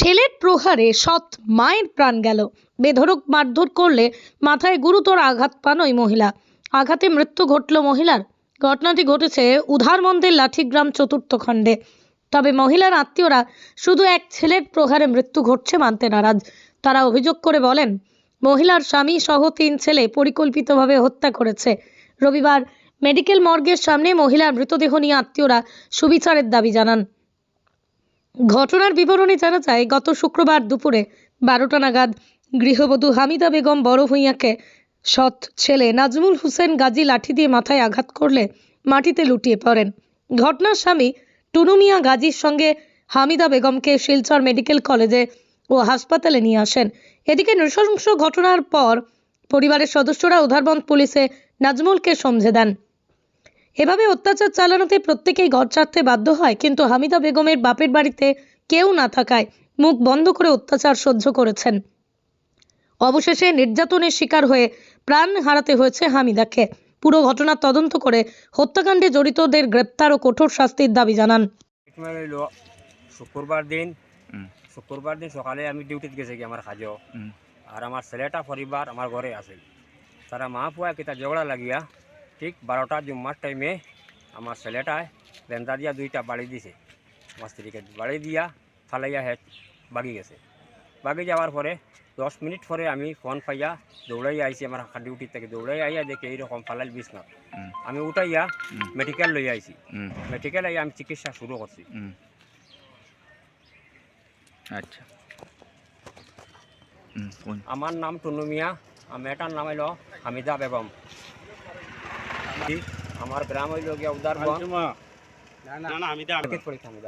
ছেলের প্রহারে সৎ মায়ের প্রাণ গেল। বেধড়ক মারধর করলে মাথায় গুরুতর আঘাত পান ওই মহিলা। আঘাতে মৃত্যু ঘটল মহিলার। ঘটনাটি ঘটেছে উধারমন্দের লাঠিগ্রাম চতুর্থ খণ্ডে। তবে মহিলার আত্মীয়রা শুধু এক ছেলের প্রহারে মৃত্যু ঘটছে মানতে নারাজ। তারা অভিযোগ করে বলেন, মহিলার স্বামী সহ তিন ছেলে পরিকল্পিতভাবে হত্যা করেছে। রবিবার মেডিকেল মর্গের সামনে মহিলার মৃতদেহ নিয়ে আত্মীয়রা সুবিচারের দাবি জানান। ঘটনার বিবরণী জানা যায়, গত শুক্রবার দুপুরে বারোটা নাগাদ গৃহবধূ হামিদা বেগম বড় ভূঁইয়াকে সৎ ছেলে নাজমুল হোসেন গাজী লাঠি দিয়ে মাথায় আঘাত করলে মাটিতে লুটিয়ে পড়েন। ঘটনার স্বামী টুনু মিয়া গাজীর সঙ্গে হামিদা বেগমকে শিলচর মেডিকেল কলেজে ও হাসপাতালে নিয়ে আসেন। এদিকে নৃশংস ঘটনার পর পরিবারের সদস্যরা উধারবন্দ পুলিশে নাজমুলকে সমঝে দেন। এভাবে অত্যাচার চালানোতে প্রত্যেকেই ঘর ছাড়তে বাধ্য হয় কিন্তু হামিদা বেগমের বাপের বাড়িতে কেউ না থাকায় মুখ বন্ধ করে অত্যাচার সহ্য করেছেন। অবশেষে নির্যাতনের শিকার হয়ে প্রাণ হারাতে হয়েছে হামিদাকে। পুরো ঘটনার তদন্ত করে হত্যাকাণ্ডে জড়িতদের গ্রেপ্তার ও কঠোর শাস্তির দাবি জানান। শুক্রবার দিন। শুক্রবার দিন সকালে আমি ডিউটিতে গেছি কি আমার কাজও আর আমার ছেলেটা পরিবার আমার ঘরে আছে। তারা মা পুয়া কিতা ঝগড়া লাগিয়া ঠিক বারোটা জুম্মার টাইমে আমার ছেলেটায় বেন্দা দিয়া দুইটা বাড়ি দিছে। আমার স্ত্রীকে বাড়ি দিয়া ফালাইয়া হেড বাগি গেছে। বাগি যাওয়ার পরে দশ মিনিট পরে আমি ফোন পাইয়া দৌড়াই আইছি আমার ডিউটি থেকে দৌড়াই আইয়া দেখে এইরকম ফালাইল বিছনা। আমি উঠাইয়া মেডিকেল লই আইছি। মেডিকেল আইয়া আমি চিকিৎসা শুরু করছি। আচ্ছা। আমার নাম টুনু মিয়া আমার মেয়েটার নাম হইল হামিদা বেগম। আমার গ্রাম হইল গিয়া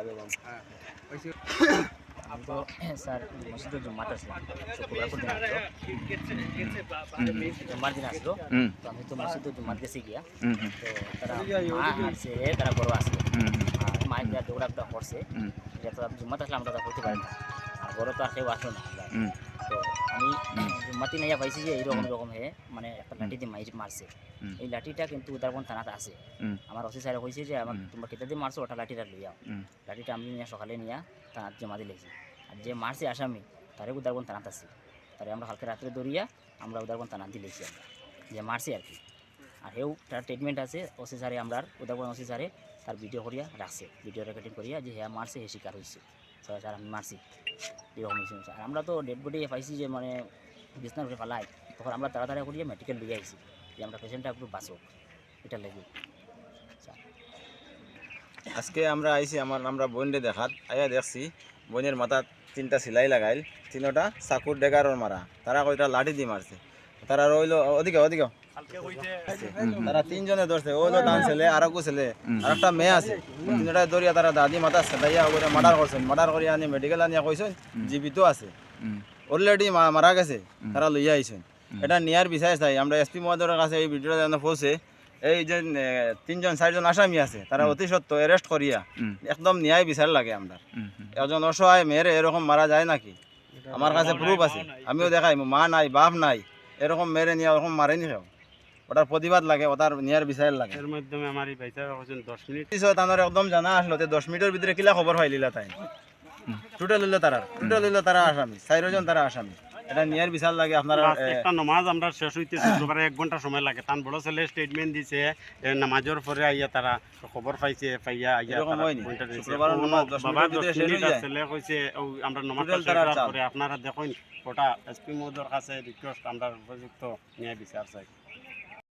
বেগম আমি তো স্যার মসজিদে জুম্মাত আসলাম শুক্রবার দিন আসলো। জুম্মার দিন আসলো। তো আমি তো মসজিদে জুম্মাত গেছি গিয়া। তো তারা মা আর তারা বড় আসলো মায়ের দৌড়া একটা করছে। হুম, এটা তো আমি জুম্মাত আসলাম আমরা তা করতে পারি না। বড় তো আর কেউ আসলো না তো আমি। জুম্মাতি নাইয়া পাইছি যে এইরকম রকম হয়ে মানে একটা লাঠি দিয়ে মাইর মারছে। এই লাঠিটা কিন্তু উদারবন থানাতে আছে। আমার অফিস স্যার কইছে যে আমার। তোমরা কেটে দিয়ে মারছো ওটা লাঠিটা লইয়া। লাঠিটা আমি নিয়ে সকালে নিয়ে থানাত জমা দিলেছি আর যে মারছে আসামি তারে উদারবন থানাত আছে। তারে আমরা হালকা রাত্রে দৌড়িয়া আমরা উদারবন থানাত দিলেছি আমরা। যে মারছে আর কি। আর হেও তার ট্রিটমেন্ট আছে ওসি স্যারে আমরা উদারবন ওসি স্যারে তার ভিডিও করিয়া রাখছে। ভিডিও রেকর্ডিং করিয়া যে হ্যাঁ মারছে, হে শিকার হয়েছে স্যার আমি মারছি। এরকম হয়েছে আর আমরা তো ডেড বডি পাইছি যে মানে বিছনার উপরে ফালাই তখন আমরা তাড়াতাড়ি করিয়া মেডিকেল লিয়ে আইছি। যে আমরা পেশেন্টটা একটু বাঁচো। এটা লেগে। আজকে আমরা আইছি আমার, আমরা বোনরে দেখাত। আয়া দেখছি, বোনের মাথাত তিনটা সিলাই লাগাইল। তিনটা চাকুর ডেগারর মারা তারা কয়টা লাঠি দিয়ে মারছে তারা রইল ওদিকে ওদিকে তারা তিনজনে ধরছে ওইলো ডান ছেলে আর একু ছেলে আর একটা মেয়ে আছে। তিনটা দরিয়া তারা দাদি মাথা সেদাইয়া ওরে মার্ডার করছেন মার্ডার করি আনি মেডিকেল আনিয়া কইছেন জীবিত আছে। অলরেডি মারা গেছে তারা লইয়া আইছেন। এটা নিয়ার বিষয় চাই আমরা এসপি মহোদয়ের কাছে এই ভিডিওটা যেন পৌঁছে এই যে তিনজন চারজন আসামি আছে তারা অতি সত্য অ্যারেস্ট করিয়া একদম ন্যায় বিচার লাগে আমরা। একজন অসহায় মেয়ের এরকম মারা যায় নাকি? আমার কাছে প্রুফ আছে। আমিও দেখাই মা নাই বাপ নাই এরকম মেরে নিয়ে ওরকম মারেনি কেউ? ওটার প্রতিবাদ লাগে ওটার ন্যায়ের বিচার লাগে। এর মাধ্যমে আমার এই ভাইটা হচ্ছেন দশ মিনিট। তানোর একদম জানা আসলো তে দশ মিনিটের ভিতরে কিলা খবর পাইলিলা তাই। টোটাল হইল তারা টোটাল হইল তারা আসামি চারজন তারা আসামি। এটা ন্যায়ের বিচার লাগে আপনারা একটা নমাজ আমরা শেষ হইতে শুক্রবারে এক ঘণ্টা সময় লাগে। তান বড় ছেলে স্টেটমেন্ট দিছে নামাজের পরে আইয়া তারা খবর পাইছে পাইয়া আইয়া বাবা দশ মিনিট হয়ে? ছেলে কইছে আমরা নমাজ পরে আপনারা দেখুন ওটা এসপি মহোদয়ের কাছে রিকোয়েস্ট আমরা উপযুক্ত ন্যায় বিচার চাই।